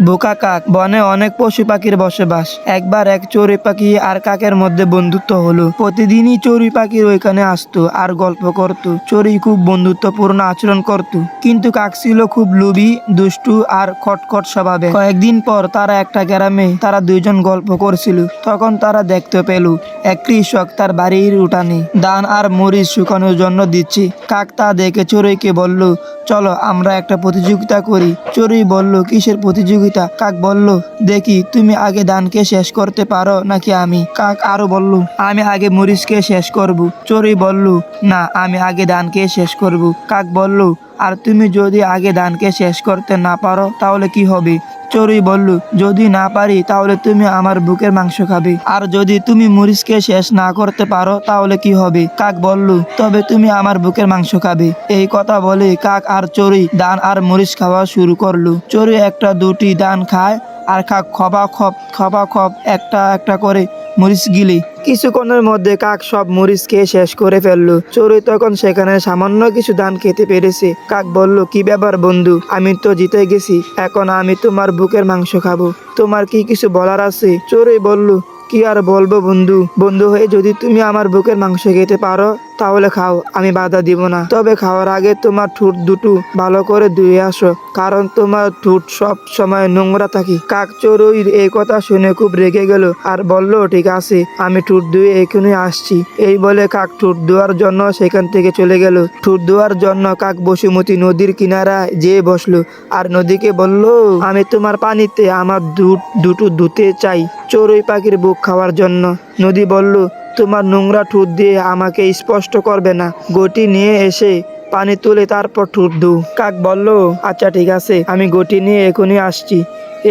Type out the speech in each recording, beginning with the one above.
বোকা কাক, বনে অনেক পশু পাখির বসবাস। একবার এক চড়ুই পাখি আর কাকের মধ্যে বন্ধুত্ব হলো। প্রতিদিনই চড়ুই পাখির ওইখানে আসতো আর গল্প করত। চড়ুই খুব বন্ধুত্বপূর্ণ আচরণ করত। কিন্তু কাক ছিল খুব লোভী, দুষ্টু আর খটখট স্বভাবে। কয়েকদিন পর তারা একটা গ্রামে তারা দুইজন গল্প করছিল। তখন তারা দেখতে পেল, এক কৃষক তার বাড়ির উঠানে দান আর মরিচ শুকানোর জন্য দিচ্ছে। কাক তা দেখে চড়ুইকে বলল, চলো আমরা একটা প্রতিযোগিতা করি। চড়ুই বলল, কিসের প্রতিযোগিতা? কাক বলল, দেখি, তুমি আগে ধানকে শেষ করতে পারো নাকি আমি? কাক আরও বলল, আমি আগে মরিচকে শেষ করব। চড়ুই বলল, না, আমি আগে ধানকে শেষ করব। কাক বলল আর তুমি যদি আগে ধানকে শেষ করতে না পারো, তাহলে কি হবে? চড়ুই বলল, যদি না পারি, তাহলে তুমি আমার বুকের মাংস খাবে। আর যদি তুমি মরিচকে শেষ না করতে পারো, তাহলে কি হবে? কাক বলল, তবে তুমি আমার বুকের মাংস খাবে। এই কথা বলে কাক আর চড়ুই দান আর মরিচ খাওয়া শুরু করল। চড়ুই একটা দুটি দান খায় আর কাক খবা খপ খবা খপ একটা একটা করে মরিচ গিলে। কিছুক্ষণের মধ্যে কাক সব মরিচ খেয়ে শেষ করে ফেলল। চড়ুই তখন সেখানে সামান্য কিছু ধান খেতে পেরেছে। কাক বলল, কি ব্যাপার বন্ধু? আমি তো জিতে গেছি। এখন আমি তোমার বুকের মাংস খাব। তোমার কি কিছু বলার আছে? চড়ুই বলল, কি আর বলব বন্ধু? বন্ধু হয়ে যদি তুমি আমার বুকের মাংস খেতে পারো, তাহলে খাও। আমি বাধা দিব না। তবে খাওয়ার আগে তোমার ঠোঁট দুটো ভালো করে ধুয়ে আসো। কারণ তোমার ঠোঁট সব সময় নোংরা থাকি। কাক চড়ুইর এই কথা শুনে খুব রেগে গেল আর বলল, ঠিক আছে, আমি ঠোঁট ধুয়ে এখনই আসছি। এই বলে কাক ঠোঁট ধোয়ার জন্য সেখান থেকে চলে গেল। ঠোঁট ধোয়ার জন্য কাক বসুমতী নদীর কিনারায় যেয়ে বসল আর নদীকে বলল, আমি তোমার পানিতে আমার দুধ, দুটো ধুতে চাই চড়ুই পাখির বুক খাওয়ার জন্য। নদী বলল, তোমার নোংরা ঠোঁট দিয়ে আমাকে স্পষ্ট করবে না। গটি নিয়ে এসে পানি তুলে তারপর ঠোঁট দু। কাক বলল আচ্ছা ঠিক আছে, আমি গটি নিয়ে এখনই আসছি।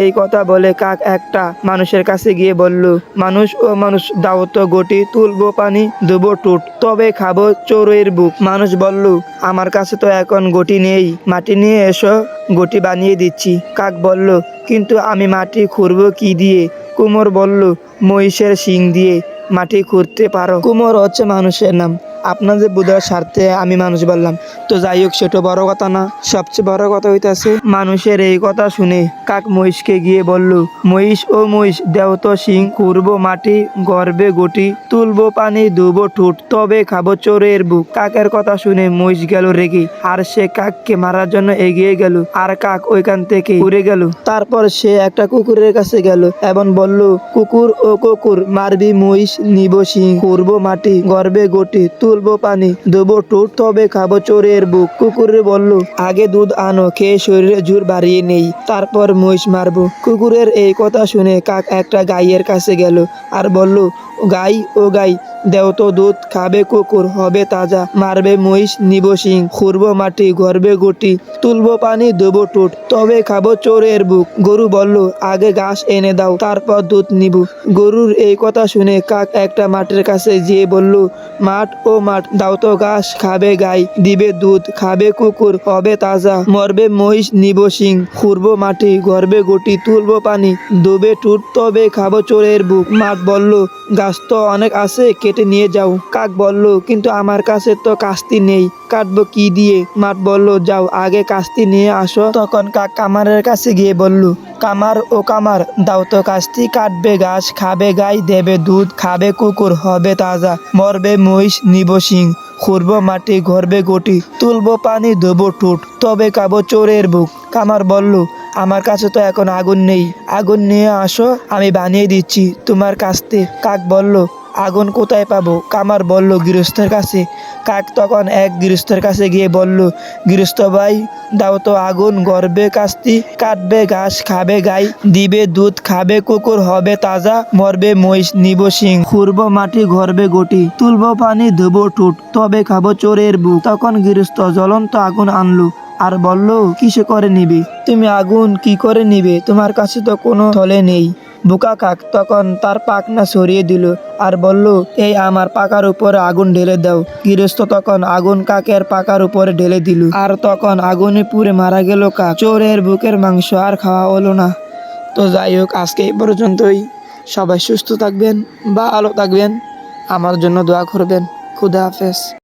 এই কথা বলে কাক একটা মানুষের কাছে গিয়ে বলল, মানুষ ও মানুষ, দাও তো গটি তুলবো পানি, দেবো টুট তবে খাব চোরের বুক। মানুষ বলল, আমার কাছে তো এখন গটি নেই, মাটি নিয়ে এসো গটি বানিয়ে দিচ্ছি। কাক বলল, কিন্তু আমি মাটি খুঁড়বো কি দিয়ে? কুমোর বলল, মহিষের শিং দিয়ে। মাটি খুঁড়তে পারো। কুমোর হচ্ছে মানুষের নাম। আপনাদের বোঝার স্বার্থে আমি মানুষ বললাম। তো যাই হোক, সেটা বড় কথা না। সবচেয়ে বড় কথা হইতেছে, মানুষের এই কথা শুনে কাক মহিষকে গিয়ে বলল, মহিষ, ও মহিষ, দেও তো সিং খুঁড়বো মাটি, গর্বে গটি, তুলবো পানি, ধুবো ঠুট, তবে খাব চোরের বুক। কাকের কথা শুনে মহিষ গেল রেগে, আর সে কাককে মারার জন্য এগিয়ে গেল, আর কাক ওইখান থেকে উড়ে গেল। তারপর সে একটা কুকুরের কাছে গেল এবং বলল, কুকুর ও কুকুর, মারবি মহিষ নিব সিং করব মাটি, গর্বে গটি, তুলবো পানি, দেবো টুট তবে খাব চোরের বুক। কুকুরে বলল, আগে দুধ আনো, খেয়ে শরীরে জোর বাড়িয়ে নেই, তারপর মহিষ মারবো। কুকুরের এই কথা শুনে কাক একটা গাইয়ের কাছে গেল আর বলল গাই, ও গাই দেও তো দুধ, খাবে কুকুর, হবে তাজা। মারবে মহিষ, নিব সিং খুরবো মাটি গর্বে গুটি। তুলবো পানি, দেবো টুট তবে খাব চোরের বুক। গরু বলল, আগে ঘাস এনে দাও, তারপর দুধ নিব। গরুর এই কথা শুনে কাক একটা মাঠের কাছে যেয়ে বলল, মাঠ, ও মাঠ, দাও তো ঘাস, খাবে গাই, দিবে দুধ, খাবে কুকুর, হবে তাজা। মরবে মহিষ, নিব সিং খুরবো মাটি গর্বে গুটি, তুলবো পানি ডুবে টুট তবে খাব চোরের বুক। মাঠ বলল গাছ তো অনেক আছে কেটে নিয়ে যাও। কাক বলল, কিন্তু আমার কাছে তো কাস্তি নেই। কাটবো কি দিয়ে? মাঠ বলল, যাও, আগে কাস্তি নিয়ে আসো। তখন কাক কামারের কাছে গিয়ে বলল, কামার ও কামার, দাও তো কাস্তি। কাটবে গাছ খাবে গাই, দেবে দুধ, খাবে কুকুর, হবে তাজা। মরবে মহিষ, নিব সিং খুরব মাটি, ঘরবে গটি। তুলবো পানি, ধোবো টুট তবে কাবো চোরের বুক। কামার বলল, আমার কাছে তো এখন আগুন নেই। আগুন নিয়ে আসো, আমি বানিয়ে দিচ্ছি তোমার কাস্তে। কাক বলল আগুন কোথায় পাবো? কামার বলল, গৃহস্থের কাছে। কাক তখন এক গৃহস্থের কাছে গিয়ে বলল, গৃহস্থ ভাই, দাও তো আগুন গর্বে কাস্তি, কাটবে ঘাস, খাবে গাই, দিবে দুধ, খাবে কুকুর, হবে তাজা, মরবে মহিষ, নিব সিং খুরব মাটি, ঘরবে গটি, তুলব পানি, ধুবো টুট তবে খাব চোরের বুক। তখন গৃহস্থ জ্বলন্ত আগুন আনলো। আর বলল, কিসে করে নিবে? তুমি আগুন কি করে নিবে? তোমার কাছে তো কোনো থলে নেই। বোকা কাক তখন তার পাকনা সরিয়ে দিল আর বলল, এই আমার পাকার উপরে আগুন ঢেলে দাও। গৃহস্থ তখন আগুন কাকের পাকার উপরে ঢেলে দিল আর তখন আগুনে পুড়ে মারা গেল কাক। চোরের বুকের মাংস আর খাওয়া হলো না। তো যাই হোক, আজকে এই পর্যন্তই। সবাই সুস্থ থাকবেন বা আলো থাকবেন। আমার জন্য দোয়া করবেন। খুদা হাফেজ।